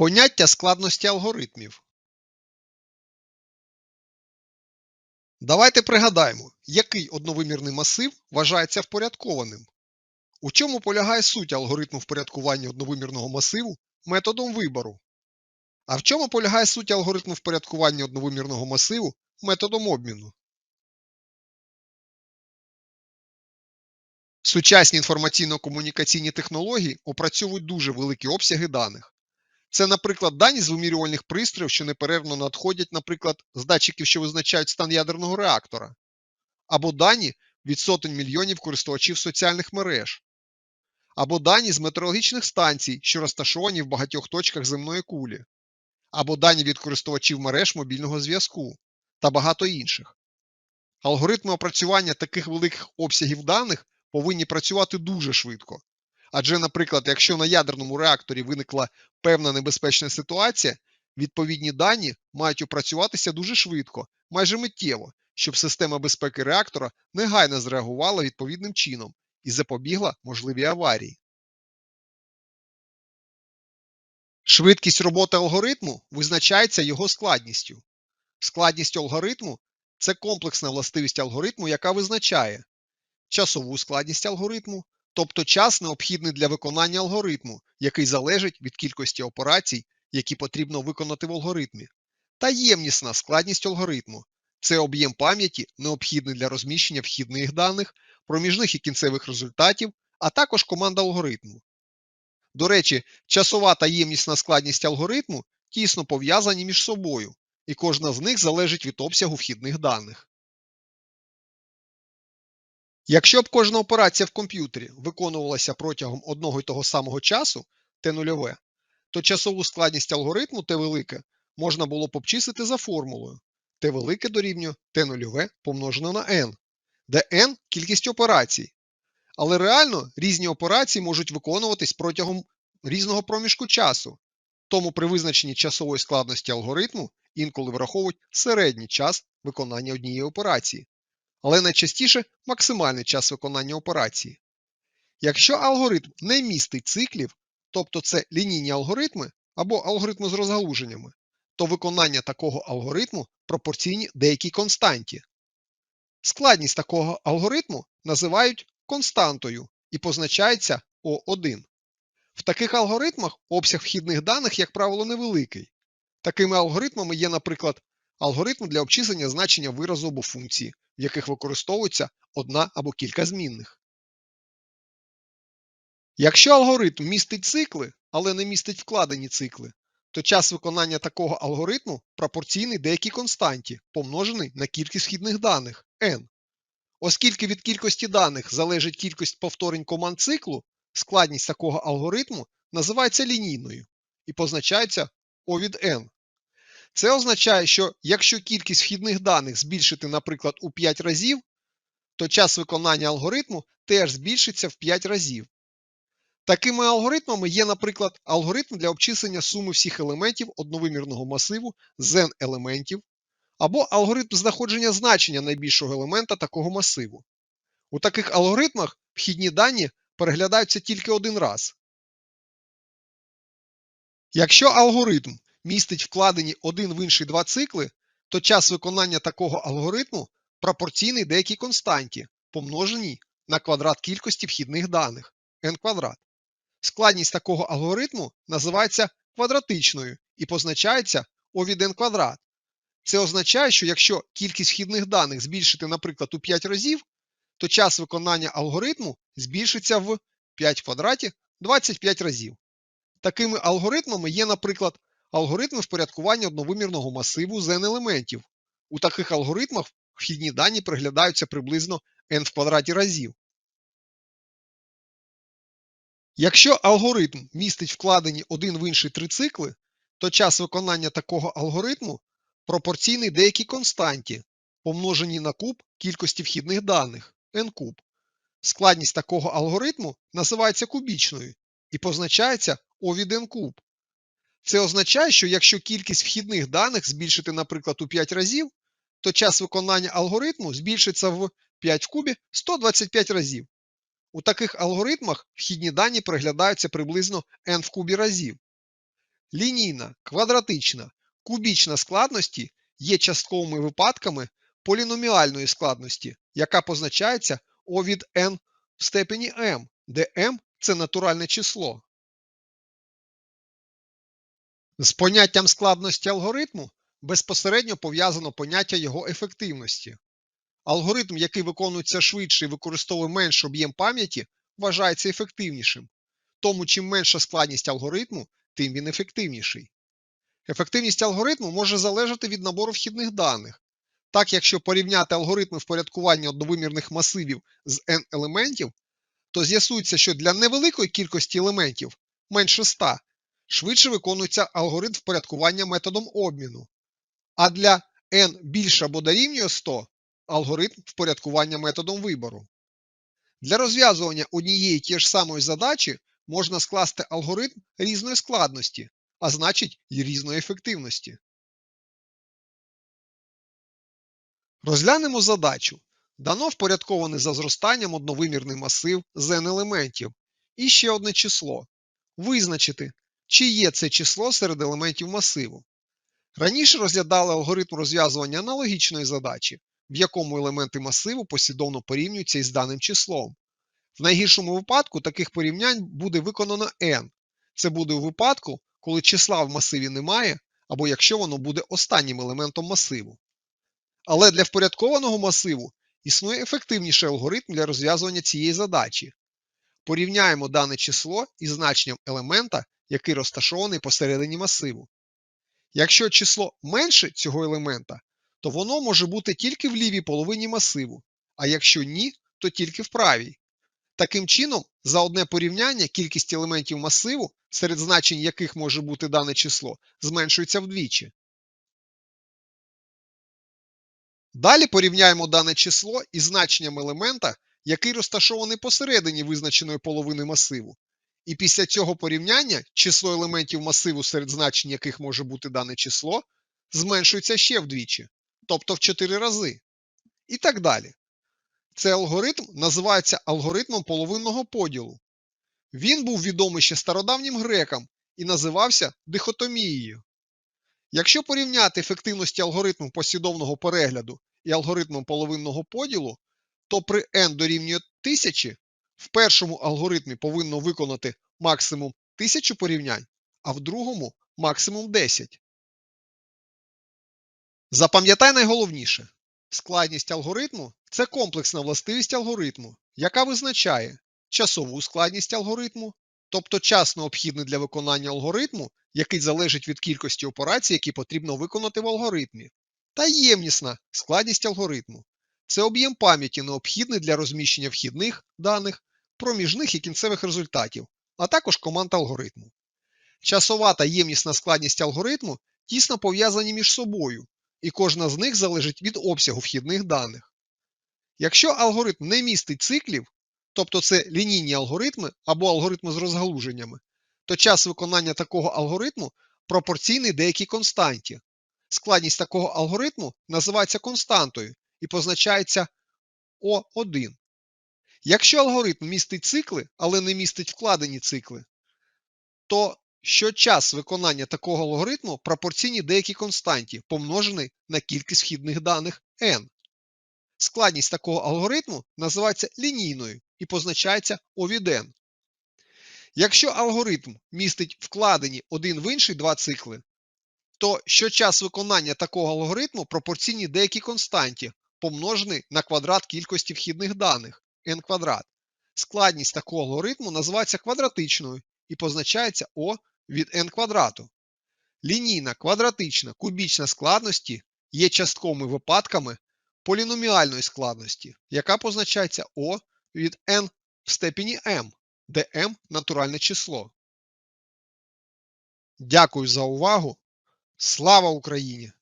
Поняття складності алгоритмів. Давайте пригадаємо, який одновимірний масив вважається впорядкованим. У чому полягає суть алгоритму впорядкування одновимірного масиву методом вибору. А в чому полягає суть алгоритму впорядкування одновимірного масиву методом обміну. Сучасні інформаційно-комунікаційні технології опрацьовують дуже великі обсяги даних. Це, наприклад, дані з вимірювальних пристроїв, що неперервно надходять, наприклад, з датчиків, що визначають стан ядерного реактора, або дані від сотень мільйонів користувачів соціальних мереж, або дані з метеорологічних станцій, що розташовані в багатьох точках земної кулі, або дані від користувачів мереж мобільного зв'язку та багато інших. Алгоритми опрацювання таких великих обсягів даних повинні працювати дуже швидко. Адже, наприклад, якщо на ядерному реакторі виникла певна небезпечна ситуація, відповідні дані мають опрацюватися дуже швидко, майже миттєво, щоб система безпеки реактора негайно зреагувала відповідним чином і запобігла можливій аварії. Швидкість роботи алгоритму визначається його складністю. Складність алгоритму це комплексна властивість алгоритму, яка визначає часову складність алгоритму, тобто час необхідний для виконання алгоритму, який залежить від кількості операцій, які потрібно виконати в алгоритмі, та складність алгоритму це об'єм пам'яті, необхідний для розміщення вхідних даних, проміжних і кінцевих результатів, а також команда алгоритму. До речі, часова та ємнісна складність алгоритму тісно пов'язані між собою, і кожна з них залежить від обсягу вхідних даних. Якщо б кожна операція в комп'ютері виконувалася протягом одного й того самого часу Т0, то часову складність алгоритму Т велике можна було б обчислити за формулою Т велике дорівнює Т0 помножено на n, де n кількість операцій. Але реально різні операції можуть виконуватись протягом різного проміжку часу. Тому при визначенні часової складності алгоритму інколи враховують середній час виконання однієї операції але найчастіше максимальний час виконання операції. Якщо алгоритм не містить циклів, тобто це лінійні алгоритми або алгоритми з розгалуженнями, то виконання такого алгоритму пропорційні деякій константі. Складність такого алгоритму називають константою і позначається О1. В таких алгоритмах обсяг вхідних даних, як правило, невеликий. Такими алгоритмами є, наприклад, алгоритм для обчислення значення виразу або функції, в яких використовується одна або кілька змінних. Якщо алгоритм містить цикли, але не містить вкладені цикли, то час виконання такого алгоритму пропорційний деякій константі, помножений на кількість вхідних даних n. Оскільки від кількості даних залежить кількість повторень команд циклу, складність такого алгоритму називається лінійною і позначається O від n. Це означає, що якщо кількість вхідних даних збільшити, наприклад, у 5 разів, то час виконання алгоритму теж збільшиться в 5 разів. Такими алгоритмами є, наприклад, алгоритм для обчислення суми всіх елементів одновимірного масиву з елементів, або алгоритм знаходження значення найбільшого елемента такого масиву. У таких алгоритмах вхідні дані переглядаються тільки один раз. Якщо алгоритм містить вкладені один в інший два цикли, то час виконання такого алгоритму пропорційний деякій константі, помноженій на квадрат кількості вхідних даних n квадрат. Складність такого алгоритму називається квадратичною і позначається O від n квадрат. Це означає, що якщо кількість вхідних даних збільшити, наприклад, у 5 разів, то час виконання алгоритму збільшиться в 5 квадраті 25 разів. Такими алгоритмами є, наприклад, алгоритми впорядкування одновимірного масиву з n елементів. У таких алгоритмах вхідні дані приглядаються приблизно n в квадраті разів. Якщо алгоритм містить вкладені один в інший три цикли, то час виконання такого алгоритму пропорційний деякій константі, помноженій на куб кількості вхідних даних n куб. Складність такого алгоритму називається кубічною і позначається O від n куб. Це означає, що якщо кількість вхідних даних збільшити, наприклад, у 5 разів, то час виконання алгоритму збільшиться в 5 в кубі 125 разів. У таких алгоритмах вхідні дані переглядаються приблизно n в кубі разів. лінійна, квадратична, кубічна складності є частковими випадками поліноміальної складності, яка позначається О від n в степені m, де m це натуральне число. З поняттям складності алгоритму безпосередньо пов'язано поняття його ефективності. Алгоритм, який виконується швидше і використовує менш об'єм пам'яті, вважається ефективнішим. Тому чим менша складність алгоритму, тим він ефективніший. Ефективність алгоритму може залежати від набору вхідних даних. Так, якщо порівняти алгоритми впорядкування одновимірних масивів з n елементів, то з'ясується, що для невеликої кількості елементів менше 100 швидше виконується алгоритм впорядкування методом обміну, а для n більше або дорівнює 100 алгоритм впорядкування методом вибору. Для розв'язування однієї тієї ж самої задачі можна скласти алгоритм різної складності, а значить і різної ефективності. Розглянемо задачу. Дано впорядкований за зростанням одновимірний масив з n елементів і ще одне число. Визначити, чи є це число серед елементів масиву. Раніше розглядали алгоритм розв'язування аналогічної задачі, в якому елементи масиву послідовно порівнюються із даним числом. В найгіршому випадку таких порівнянь буде виконано n. Це буде у випадку, коли числа в масиві немає, або якщо воно буде останнім елементом масиву. Але для впорядкованого масиву існує ефективніший алгоритм для розв'язування цієї задачі. Порівняємо дане число із значенням елемента, який розташований посередині масиву. Якщо число менше цього елемента, то воно може бути тільки в лівій половині масиву, а якщо ні, то тільки в правій. Таким чином, за одне порівняння кількість елементів масиву, серед значень яких може бути дане число, зменшується вдвічі. Далі порівняємо дане число із значенням елемента, який розташований посередині визначеної половини масиву. І після цього порівняння число елементів масиву, серед значень яких може бути дане число, зменшується ще вдвічі, тобто в 4 рази. І так далі. Цей алгоритм називається алгоритмом половинного поділу. Він був відомий ще стародавнім грекам і називався дихотомією. Якщо порівняти ефективності алгоритму послідовного перегляду і алгоритмом половинного поділу, то при n дорівнює 1000 в першому алгоритмі повинно виконати максимум 1000 порівнянь, а в другому максимум 10. Запам'ятай найголовніше. Складність алгоритму це комплексна властивість алгоритму, яка визначає часову складність алгоритму, тобто час необхідний для виконання алгоритму, який залежить від кількості операцій, які потрібно виконати в алгоритмі, та ємнісна складність алгоритму. Це об'єм пам'яті необхідний для розміщення вхідних даних, проміжних і кінцевих результатів, а також команд алгоритму. Часова та ємнісна складність алгоритму тісно пов'язані між собою, і кожна з них залежить від обсягу вхідних даних. Якщо алгоритм не містить циклів, тобто це лінійні алгоритми або алгоритми з розгалуженнями, то час виконання такого алгоритму пропорційний деякій константі. Складність такого алгоритму називається константою і позначається О1. Якщо алгоритм містить цикли, але не містить вкладені цикли, то що час виконання такого алгоритму пропорційні деякій константі, помножений на кількість вхідних даних n. Складність такого алгоритму називається лінійною і позначається O від n. Якщо алгоритм містить вкладені один в інший два цикли, то що час виконання такого алгоритму пропорційні деякій константі, помножений на квадрат кількості вхідних даних n квадрат. Складність такого алгоритму називається квадратичною і позначається O від n квадрату. Лінійна, квадратична, кубічна складності є частковими випадками поліноміальної складності, яка позначається O від n в степені m, де m натуральне число. Дякую за увагу. Слава Україні!